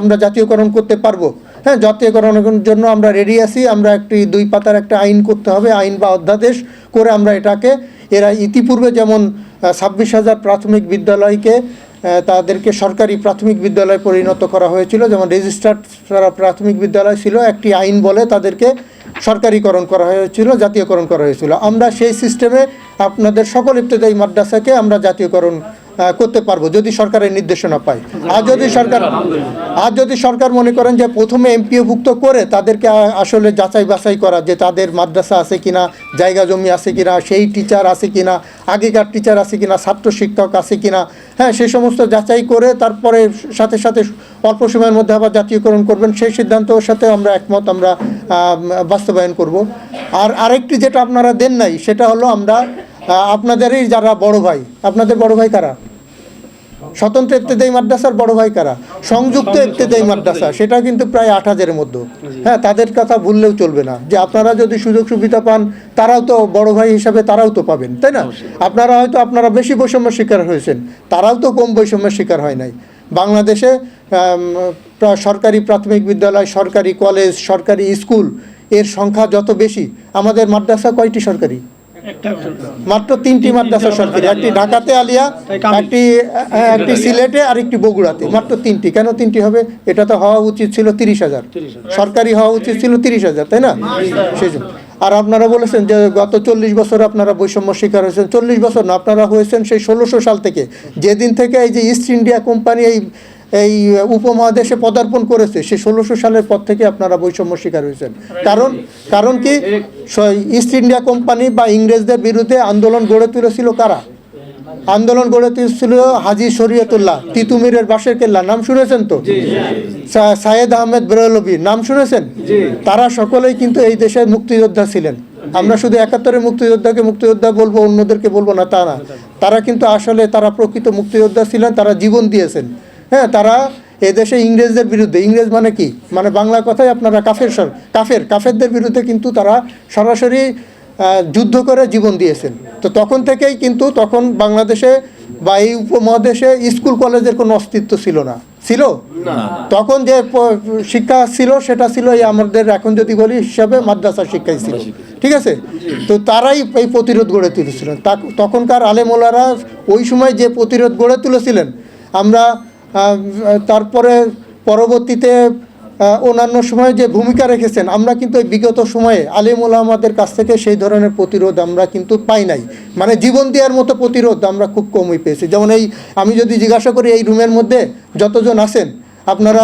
আমরা জাতীয়করণ করতে পারব। হ্যাঁ জাতীয়করণের জন্য আমরা রেডি আছি। আমরা একটি দুই পাতার একটা আইন করতে হবে, আইন বা অধ্যাদেশ করে আমরা এটাকে। এরা ইতিপূর্বে যেমন ছাব্বিশ হাজার প্রাথমিক বিদ্যালয়কে তাদেরকে সরকারি প্রাথমিক বিদ্যালয়ে পরিণত করা হয়েছিল। যেমন রেজিস্টার্ড প্রাথমিক বিদ্যালয় ছিল, একটি আইন বলে তাদেরকে সরকারিকরণ করা হয়েছিল, জাতীয়করণ করা হয়েছিল। আমরা সেই সিস্টেমে আপনাদের সকল ইবতদায়ী মাদ্রাসাকে আমরা জাতীয়করণ করতে পারব, যদি সরকারের নির্দেশনা পাই আর যদি সরকার আর যদি সরকার মনে করেন যে প্রথমে এমপিওভুক্ত করে তাদেরকে আসলে যাচাই বাছাই করা, যে তাদের মাদ্রাসা আছে কিনা, জায়গা জমি আছে কিনা, সেই টিচার আছে কিনা, আগেকার টিচার আছে কিনা, ছাত্র শিক্ষক আছে কিনা হ্যাঁ সে সমস্ত যাচাই করে তারপরে সাথে সাথে অল্প সময়ের মধ্যে আবার জাতীয়করণ করবেন, সেই সিদ্ধান্তর সাথে আমরা একমত, আমরা বাস্তবায়ন করব। আর আরেকটি যেটা আপনারা দেন নাই, সেটা হলো আমরা আপনাদেরই যারা বড় ভাই, আপনাদের বড় ভাই কারা? স্বতন্ত্র ইবতেদায়ী মাদ্রাসার বড় ভাই কারা? সংযুক্ত ইবতেদায়ী মাদ্রাসা। সেটা কিন্তু প্রায় আট হাজারের মধ্যে। হ্যাঁ তাদের কথা ভুললেও চলবে না। যে আপনারা যদি সুযোগ সুবিধা পান তারাও তো বড় ভাই হিসাবে তারাও তো পাবেন তাই না? আপনারা হয়তো আপনারা বেশি বৈষম্যের শিকার হয়েছেন। তারাও তো কম বৈষম্যের শিকার হয় নাই। বাংলাদেশে সরকারি প্রাথমিক বিদ্যালয় সরকারি কলেজ সরকারি স্কুলের সংখ্যা যত বেশি আমাদের মাদ্রাসা কয়টি সরকারি? মাত্র তিনটি মাদ্রাসা সরকারি, একটি ঢাকাতে আলিয়া, একটি একটি সিলেটে আর একটি বগুড়াতে, মাত্র তিনটি। কেন তিনটি হবে? এটা তো হওয়া উচিত ছিল তিরিশ হাজার। সরকারি হওয়া উচিত ছিল তিরিশ হাজার, তাই না? সেই জন্য। আর আপনারা বলেছেন যে গত চল্লিশ বছর আপনারা বৈষম্য শিকার হয়েছেন। চল্লিশ বছর না, আপনারা হয়েছেন সেই ষোলোশো সাল থেকে। যেদিন থেকে এই যে ইস্ট ইন্ডিয়া কোম্পানি এই এই উপমহাদেশে পদার্পণ করেছে। সে ষোলোশো সালের পর থেকে আপনারা বৈষম্য শিকার হয়েছেন। কারণ কারণ কি? ইস্ট ইন্ডিয়া কোম্পানি বা ইংরেজদের বিরুদ্ধে আন্দোলন গড়ে তুলেছিল কারা? আন্দোলন গড়ে তুলেছিল হাজি শরীয়তুল্লাহ তিতুমিরের বাসের কেল্লা। নাম শুনেছেন তো? সায়েদ আহমেদ বেরলবি নাম শুনেছেন? তারা সকলেই কিন্তু এই দেশের মুক্তিযোদ্ধা ছিলেন। আমরা শুধু একাত্তরের মুক্তিযোদ্ধাকে মুক্তিযোদ্ধা বলব অন্যদেরকে বলব না তা না। তারা কিন্তু আসলে তারা প্রকৃত মুক্তিযোদ্ধা ছিলেন তারা জীবন দিয়েছেন। হ্যাঁ তারা এদেশে ইংরেজদের বিরুদ্ধে ইংরেজ মানে কি? মানে বাংলা কথায় আপনারা কাফের সর কাফের কাফেরদের বিরুদ্ধে কিন্তু তারা সরাসরি যুদ্ধ করে জীবন দিয়েছেন। তো তখন থেকেই কিন্তু তখন বাংলাদেশে বা এই উপমহাদেশে স্কুল কলেজের কোনো অস্তিত্ব ছিল না। ছিল? তখন যে শিক্ষা ছিল সেটা ছিল এই আমাদের এখন যদি বলি হিসাবে মাদ্রাসা শিক্ষাই ছিল। ঠিক আছে? তো তারাই এই প্রতিরোধ গড়ে তুলেছিলেন। তখনকার আলেমোলারা ওই সময় যে প্রতিরোধ গড়ে তুলেছিলেন আমরা তারপরে পরবর্তীতে অন্যান্য সময়ে যে ভূমিকা রেখেছেন, আমরা কিন্তু এই বিগত সময়ে আলিমুল আমাদের কাছ থেকে সেই ধরনের প্রতিরোধ আমরা কিন্তু পাই নাই। মানে জীবন দেওয়ার মতো প্রতিরোধ আমরা খুব কমই পেয়েছি। যেমন এই, আমি যদি জিজ্ঞাসা করি এই রুমের মধ্যে যতজন আছেন, আপনারা